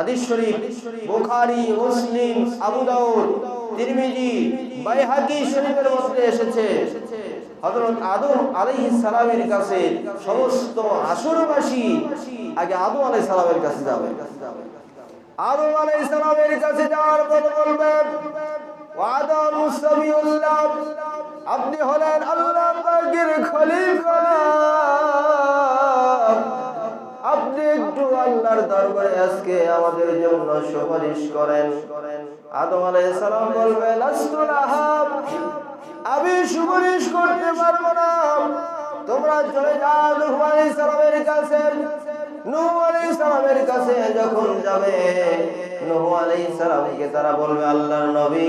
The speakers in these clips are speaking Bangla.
হাদিস শরীফ, বুখারী, মুসলিম, আবু দাউদ, তিরমিজি, বাইহাকি শরীফের মধ্যে এসেছে। হযরত আদম আলাইহিস সালামের কাছে সমস্ত আসরবাসী আগে আদম আলাইহিস সালামের কাছে যাবে। আদম আলাইহিস সালামের কাছে যাওয়ার পর বলবেন, ওয়াদম মুস্তাবিউল্লাহ আপনি হলেন আল্লাহ পাকের খলিফা। আল্লাহর দরবারে আজকে আমাদের জন্য সুপারিশ করেন। আদম আলাইহিস সালাম বলবেন আস্তুলাহাব আমি সুপারিশ করতে পারব না। তোমরা চলে যাও নূহ আলাইহিস সালামের কাছে। নূহ আলাইহিস সালামের কাছে যখন যাবে, নূহ আলাইহিস সালামকে তারা বলবে, আল্লাহর নবী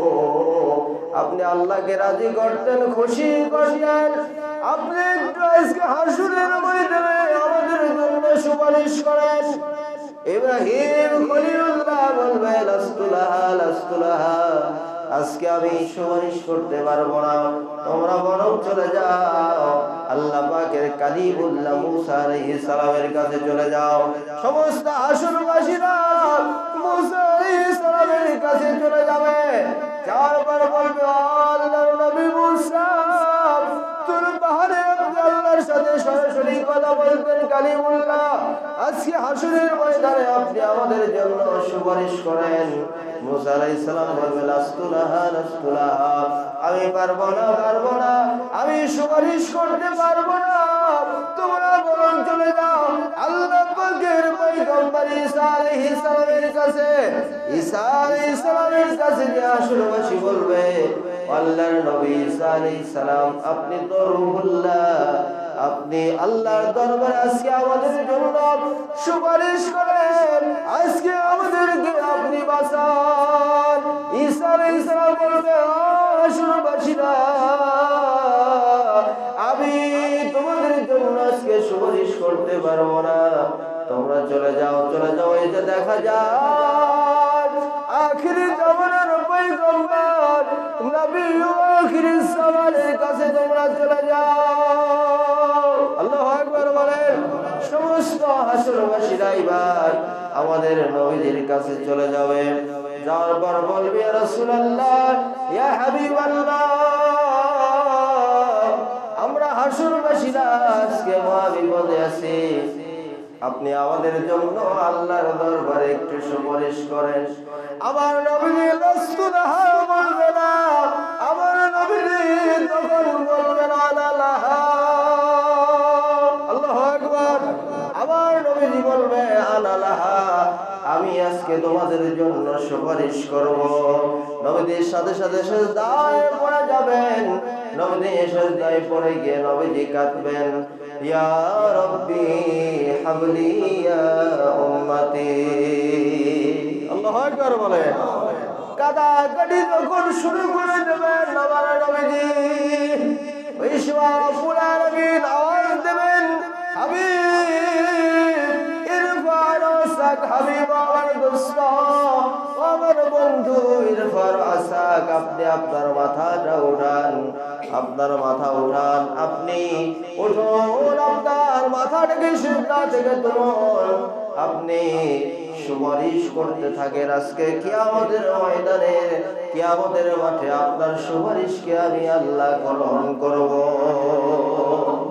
আপনি আল্লাহকে রাজি করতেন, খুশি করতেন। আপনি আজকে হাসুরের ময়দানে আমাদের জন্য সুপারিশ করেন। ইব্রাহিম খলিলুল্লাহ বলবে আজকে আমি সুপারিশ করতে পারব না। তোমরা বরং চলে যাও। আল্লাহ পাকের কালিমুল্লাহ আলাইহিস সালামের কাছে চলে যাও। সমস্ত আসরবাসীরা মুসা সালামের কাছে চলে যাবে। চারবার বলবে আল্লাহর নবী মুসা তোর পাহাড়ে সাথে সরাসরি কথা বলতেন কালিমুল্লাহ। আজকে হাসুরের ময়দানে আপনি আমাদের জন্য সুপারিশ করেন। আমি পারব না পারব না। আমি সুপারিশ করতে পারব না। তোমরা বরং চলে যাও। আল্লাহ পাকের কাছে। ঈসা আলাইহিস কাছে যে আসলবাসী বলবে, আল্লাহর নবী ঈসা আলাইহিস সালাম, আপনি তো রূহুল্লাহ। আপনি আল্লাহর দরবারে আজকে আমাদের জন্য সুপারিশ করেন। আজকে আমাদেরকে আপনি বাঁচান। আলাইহিস সালাম বলবে আমি তোমাদের জন্য আজকে সুপারিশ করতে পারব না। তোমরা চলে যাও চলে যাও যে দেখা যায় আখিরি জামানার পয়গম্বর, নবী আখিরি জামানের আমাদের নবীদের কাছে চলে যাবে। যাওয়ার পর বলবে রাসূলুল্লাহ আমরা হাসুরবাসীরা আজকে মহা বিপদে আছি। আপনি আমাদের জন্য আল্লাহর দরবারে একটু সুপারিশ করেন। আমার লস্তুদাহা বলবে না আমি আজকে তোমাদের জন্য সুপারিশ করব। নবীদের সাথে সাথে সেজদায় পড়ে যাবেন। নবীজি সেজদায় পড়ে গিয়ে নবীজি কাঁদবেন। ইয়া রব্বি হাবলি ইয়া উম্মতি। আল্লাহু আকবার বলে কাদা কাটি যখন শুরু করে দেবেন আমার নবীজি। ওই সময় পুরা নবীন আওয়াজ দেবেন, হাবিব, ইরফান আসাক হাবিব। আমার বন্ধু ইরফান আসাক আপনি আপনার মাথাটা উঠান। আপনার মাথা উঠান, আপনি উঠুন আপনার মাথাটাকে সিদ্ধা থেকে তুলুন। আপনি সুপারিশ করতে থাকেন আজকে কিয়ামতের ময়দানে। কিয়ামতের মাঠে আপনার সুপারিশকে আমি আল্লাহ গ্রহণ করব।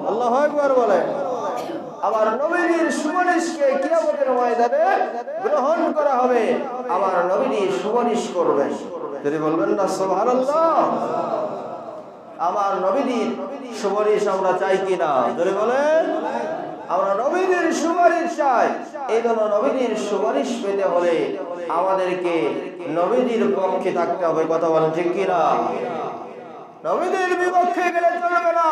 আল্লাহ একবার বলেন। আমার নবীর সুপারিশকে কিয়ামতের ময়দানে গ্রহণ করা হবে। আমার নবীর সুপারিশ করবেন। যদি বলবেন না, সুবহানাল্লাহ। আমার নবীর সুপারিশ আমরা চাই কিনা? যদি বলেন, আমরা নবীদের সুপারিশ চাই। এই জন্য নবীদের সুপারিশ পেতে হলে আমাদেরকে নবীদের পক্ষে থাকতে হবে। কথা বলেন ঠিক কিনা? নবীদের বিপক্ষে গেলে চলবে না।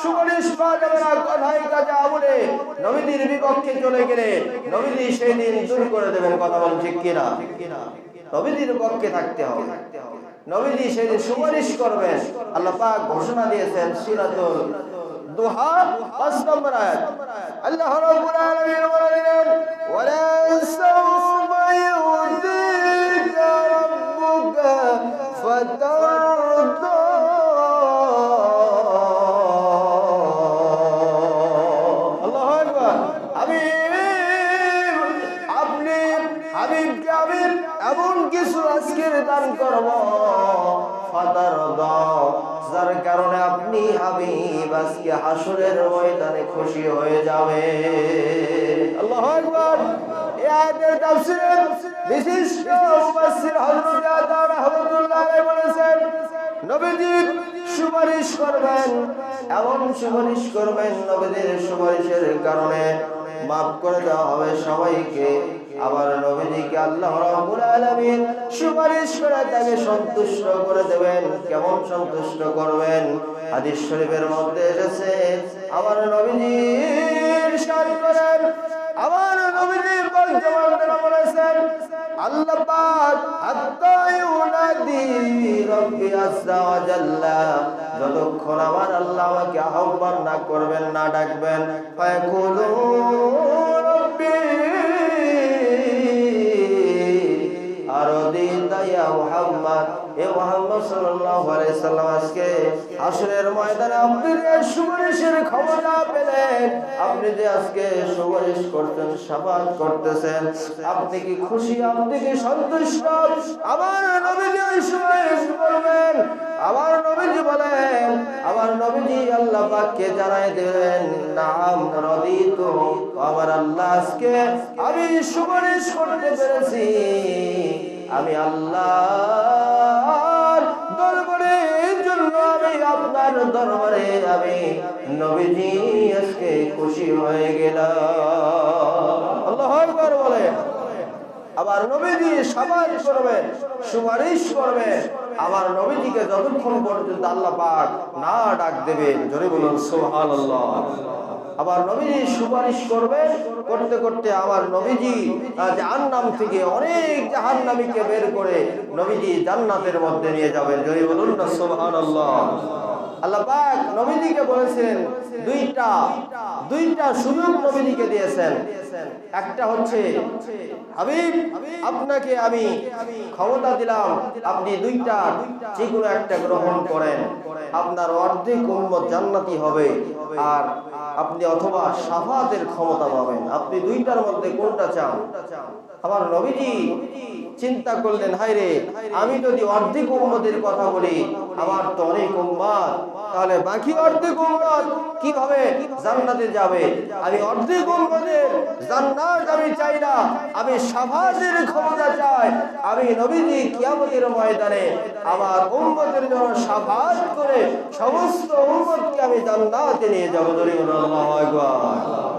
সুপারিশ পাওয়া যাবে না কথাই কাজে নবীদের বিপক্ষে চলে গেলে নবীদি সেই দিন দূর করে দেবেন কথা বলেন ঠিক কিনা? নবীজির পক্ষে থাকতে হবে। নবীজি সেদিন সুপারিশ করবেন। আল্লাহ পাক ঘোষণা দিয়েছেন সিরাতুল দুহা, পাঁচ নম্বর আয়াত। আল্লাহ রাব্বুল আলামিন বলেন ওয়ালা রাব্বুকা দান করব। ফাদার যার কারণে আপনি হাবিব আজকে হাসরের ময়দানে খুশি হয়ে যাবে। আল্লাহু আকবার। আয়াতের মুফাসসির হযরত আতা রাহমাতুল্লাহ আলাইহি বলেছেন, নবীজি সুপারিশ করবেন, এমন সুপারিশ করবেন নবীদের সুপারিশের কারণে মাফ করে দেওয়া হবে সবাইকে। আবার নবীজিকে আল্লাহ রাব্বুল আলামিন সুপারিশ করে তাকে সন্তুষ্ট করে দেবেন। কেমন সন্তুষ্ট করবেন? হাদিস শরীফের মধ্যে এসেছে, আমার নবীজির শান করেন, আমার নবীজি বলতে বলেছেন আল্লাহ পাক হাত্তা ইউনাদি রব্বি আযজা ওয়া জাল্লা। যতক্ষণ আমার আল্লাহ আমাকে আহ্বান না করবেন, না ডাকবেন, ফায়াকুলু আপনি যে আজকে সুপারিশ করতেন শাফাত করতেছেন, আপনি কি খুশি, আপনি কি সন্তুষ্ট? করবেন। নবীজি বলেন নবীজি আল্লাহ পাককে জানাই নাম আল্লাহ আজকে আমি সুপারিশ করতে পেরেছি। আমি আল্লাহর আপনার দরবারে আমি নবীজি আজকে খুশি হয়ে গেলাম। আল্লাহ বলে আবার নবীজি সাবাস করবেন, সুপারিশ করবেন। আবার নবীজিকে যতক্ষণ পর্যন্ত আল্লাহ পাক না ডাক দেবেন, জোরে বলুন, সুবহানাল্লাহ। আবার নবীজি সুপারিশ করবে করতে করতে আমার নবীজি জাহান্নাম থেকে অনেক জাহান্নামীকে বের করে নবীজি জান্নাতের মধ্যে নিয়ে যাবেন। জয় বলুন না বলেছেন, দুইটা দুইটা সুযোগ দিয়েছেন। একটা হচ্ছে আপনাকে আমি ক্ষমতা দিলাম, আপনি দুইটা যে একটা গ্রহণ করেন। আপনার অর্ধেক উম্মত জান্নাতি হবে, আর আপনি অথবা সাফাতের ক্ষমতা পাবেন। আপনি দুইটার মধ্যে কোনটা চান? আমার নবীজি চিন্তা করলেন হায় রে আমি যদি অর্ধেক উম্মতের কথা বলি, আমার তো অনেক উম্মাদ তাহলে বাকি অর্ধেক উম্মত কীভাবে জান্নাতে যাবে? আমি অর্ধেক উম্মতের জান্নাত আমি চাই না। আমি সাফাতের ক্ষমতা চাই। আমি নবীজি কিয়ামতের ময়দানে আমার উম্মতের জন্য সাফাত করে সমস্ত উম্মতকে আমি জান্নাতে নিয়ে যাব। ধরে আল্লাহু আকবার।